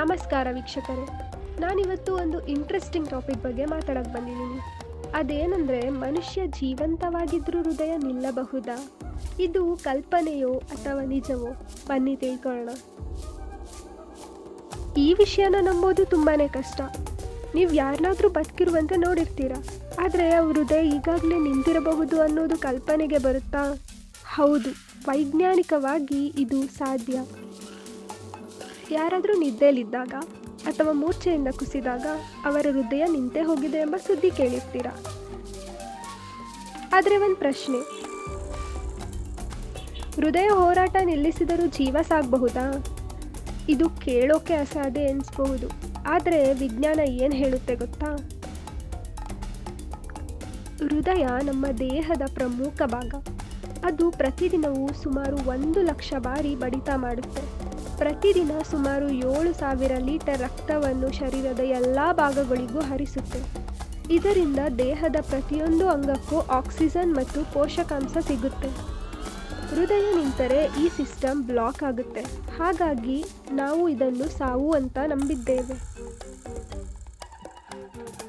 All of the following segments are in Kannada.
ನಮಸ್ಕಾರ ವೀಕ್ಷಕರೇ. ನಾನಿವತ್ತು ಒಂದು ಇಂಟ್ರೆಸ್ಟಿಂಗ್ ಟಾಪಿಕ್ ಬಗ್ಗೆ ಮಾತಾಡಕ್ಕೆ ಬಂದಿದ್ದೀನಿ. ಅದೇನೆಂದರೆ ಮನುಷ್ಯ ಜೀವಂತವಾಗಿದ್ದರೂ ಹೃದಯ ನಿಲ್ಲಬಹುದಾ? ಇದು ಕಲ್ಪನೆಯೋ ಅಥವಾ ನಿಜವೋ? ಬನ್ನಿ ತಿಳ್ಕೊಳ್ಳೋಣ. ಈ ವಿಷಯನ ನಂಬೋದು ತುಂಬಾ ಕಷ್ಟ. ನೀವು ಯಾರನ್ನಾದರೂ ಬದುಕಿರುವಂತೆ ನೋಡಿರ್ತೀರ? ಆದರೆ ಅವ್ರ ಹೃದಯ ಈಗಾಗಲೇ ನಿಂತಿರಬಹುದು ಅನ್ನೋದು ಕಲ್ಪನೆಗೆ ಬರುತ್ತಾ? ಹೌದು, ವೈಜ್ಞಾನಿಕವಾಗಿ ಇದು ಸಾಧ್ಯ. ಯಾರಾದರೂ ನಿದ್ದೆಯಲ್ಲಿದ್ದಾಗ ಅಥವಾ ಮೂರ್ಛೆಯಿಂದ ಕುಸಿದಾಗ ಅವರ ಹೃದಯ ನಿಂತೇ ಹೋಗಿದೆ ಎಂಬ ಸುದ್ದಿ ಕೇಳಿರ್ತೀರ? ಆದರೆ ಒಂದು ಪ್ರಶ್ನೆ. ಹೃದಯ ಹೋರಾಟ ನಿಲ್ಲಿಸಿದರೂ ಜೀವ ಸಾಗಬಹುದಾ? ಇದು ಕೇಳೋಕೆ ಅಸಾಧ್ಯ ಎನಿಸಬಹುದು. ಆದರೆ ವಿಜ್ಞಾನ ಏನು ಹೇಳುತ್ತೆ ಗೊತ್ತಾ? ಹೃದಯ ನಮ್ಮ ದೇಹದ ಪ್ರಮುಖ ಭಾಗ. ಅದು ಪ್ರತಿದಿನವೂ ಸುಮಾರು ಒಂದು ಲಕ್ಷ ಬಾರಿ ಬಡಿತ ಮಾಡುತ್ತೆ. ಪ್ರತಿದಿನ ಸುಮಾರು ಏಳು ಸಾವಿರ ಲೀಟರ್ ರಕ್ತವನ್ನು ಶರೀರದ ಎಲ್ಲ ಭಾಗಗಳಿಗೂ ಹರಿಸುತ್ತೆ. ಇದರಿಂದ ದೇಹದ ಪ್ರತಿಯೊಂದು ಅಂಗಕ್ಕೂ ಆಕ್ಸಿಜನ್ ಮತ್ತು ಪೋಷಕಾಂಶ ಸಿಗುತ್ತೆ. ಹೃದಯ ನಿಂತರೆ ಈ ಸಿಸ್ಟಮ್ ಬ್ಲಾಕ್ ಆಗುತ್ತೆ. ಹಾಗಾಗಿ ನಾವು ಇದನ್ನು ಸಾವು ಅಂತ ನಂಬಿದ್ದೇವೆ.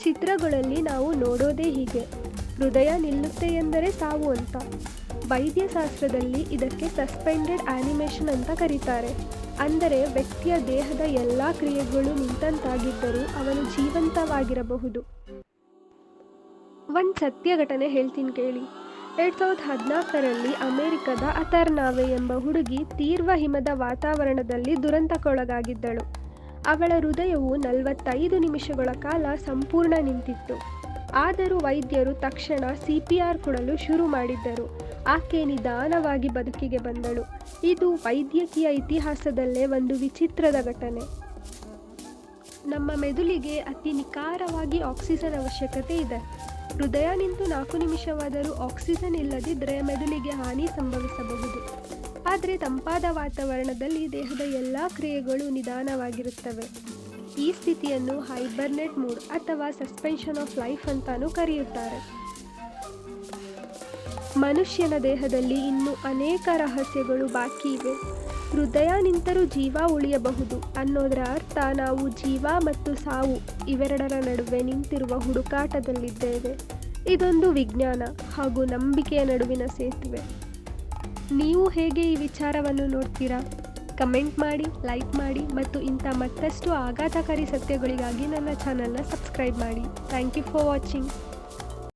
ಚಿತ್ರಗಳಲ್ಲಿ ನಾವು ನೋಡೋದೇ ಹೀಗೆ. ಹೃದಯ ನಿಲ್ಲುತ್ತೆ ಎಂದರೆ ಸಾವು ಅಂತ. ವೈದ್ಯಶಾಸ್ತ್ರದಲ್ಲಿ ಇದಕ್ಕೆ ಸಸ್ಪೆಂಡೆಡ್ ಆನಿಮೇಷನ್ ಅಂತ ಕರೀತಾರೆ. ಅಂದರೆ ವ್ಯಕ್ತಿಯ ದೇಹದ ಎಲ್ಲ ಕ್ರಿಯೆಗಳು ನಿಂತಂತಾಗಿದ್ದರೂ ಅವನು ಜೀವಂತವಾಗಿರಬಹುದು. ಒಂದು ಸತ್ಯ ಘಟನೆ ಹೇಳ್ತೀನಿ ಕೇಳಿ. ಎರಡು ಸಾವಿರದ ಹದಿನಾಲ್ಕರಲ್ಲಿ ಅಮೆರಿಕದ ಅಥರ್ನಾವೆ ಎಂಬ ಹುಡುಗಿ ತೀರ್ವ ಹಿಮದ ವಾತಾವರಣದಲ್ಲಿ ದುರಂತಕ್ಕೊಳಗಾಗಿದ್ದಳು. ಅವಳ ಹೃದಯವು ನಲವತ್ತೈದು ನಿಮಿಷಗಳ ಕಾಲ ಸಂಪೂರ್ಣ ನಿಂತಿತ್ತು. ಆದರೂ ವೈದ್ಯರು ತಕ್ಷಣ ಸಿ ಪಿ ಆರ್ ಕೊಡಲು ಶುರು ಮಾಡಿದ್ದರು. ಆಕೆ ನಿಧಾನವಾಗಿ ಬದುಕಿಗೆ ಬಂದಳು. ಇದು ವೈದ್ಯಕೀಯ ಇತಿಹಾಸದಲ್ಲೇ ಒಂದು ವಿಚಿತ್ರದ ಘಟನೆ. ನಮ್ಮ ಮೆದುಳಿಗೆ ಅತಿ ನಿಖಾರವಾಗಿ ಆಕ್ಸಿಜನ್ ಅವಶ್ಯಕತೆ ಇದೆ. ಹೃದಯ ನಿಂತು ನಾಲ್ಕು ನಿಮಿಷವಾದರೂ ಆಕ್ಸಿಜನ್ ಇಲ್ಲದಿದ್ದರೆ ಮೆದುಳಿಗೆ ಹಾನಿ ಸಂಭವಿಸಬಹುದು. ಆದರೆ ತಂಪಾದ ವಾತಾವರಣದಲ್ಲಿ ದೇಹದ ಎಲ್ಲ ಕ್ರಿಯೆಗಳು ನಿಧಾನವಾಗಿರುತ್ತವೆ. ಈ ಸ್ಥಿತಿಯನ್ನು ಹೈಬರ್ನೆಟ್ ಮೂಡ್ ಅಥವಾ ಸಸ್ಪೆನ್ಷನ್ ಆಫ್ ಲೈಫ್ ಅಂತಾನೂ ಕರೆಯುತ್ತಾರೆ. ಮನುಷ್ಯನ ದೇಹದಲ್ಲಿ ಇನ್ನೂ ಅನೇಕ ರಹಸ್ಯಗಳು ಬಾಕಿ ಇವೆ. ಹೃದಯ ನಿಂತರೂ ಜೀವ ಉಳಿಯಬಹುದು ಅನ್ನೋದರ ಅರ್ಥ ನಾವು ಜೀವ ಮತ್ತು ಸಾವು ಇವೆರಡರ ನಡುವೆ ನಿಂತಿರುವ ಹುಡುಕಾಟದಲ್ಲಿದ್ದೇವೆ. ಇದೊಂದು ವಿಜ್ಞಾನ ಹಾಗೂ ನಂಬಿಕೆಯ ನಡುವಿನ ಸೇತುವೆ. ನೀವು ಹೇಗೆ ಈ ವಿಚಾರವನ್ನು ನೋಡ್ತೀರಾ? ಕಮೆಂಟ್ ಮಾಡಿ, ಲೈಕ್ ಮಾಡಿ ಮತ್ತು ಇಂಥ ಮತ್ತಷ್ಟು ಆಘಾತಕಾರಿ ಸತ್ಯಗಳಿಗಾಗಿ ನನ್ನ ಚಾನಲ್ನ ಸಬ್ಸ್ಕ್ರೈಬ್ ಮಾಡಿ. Thank you for watching.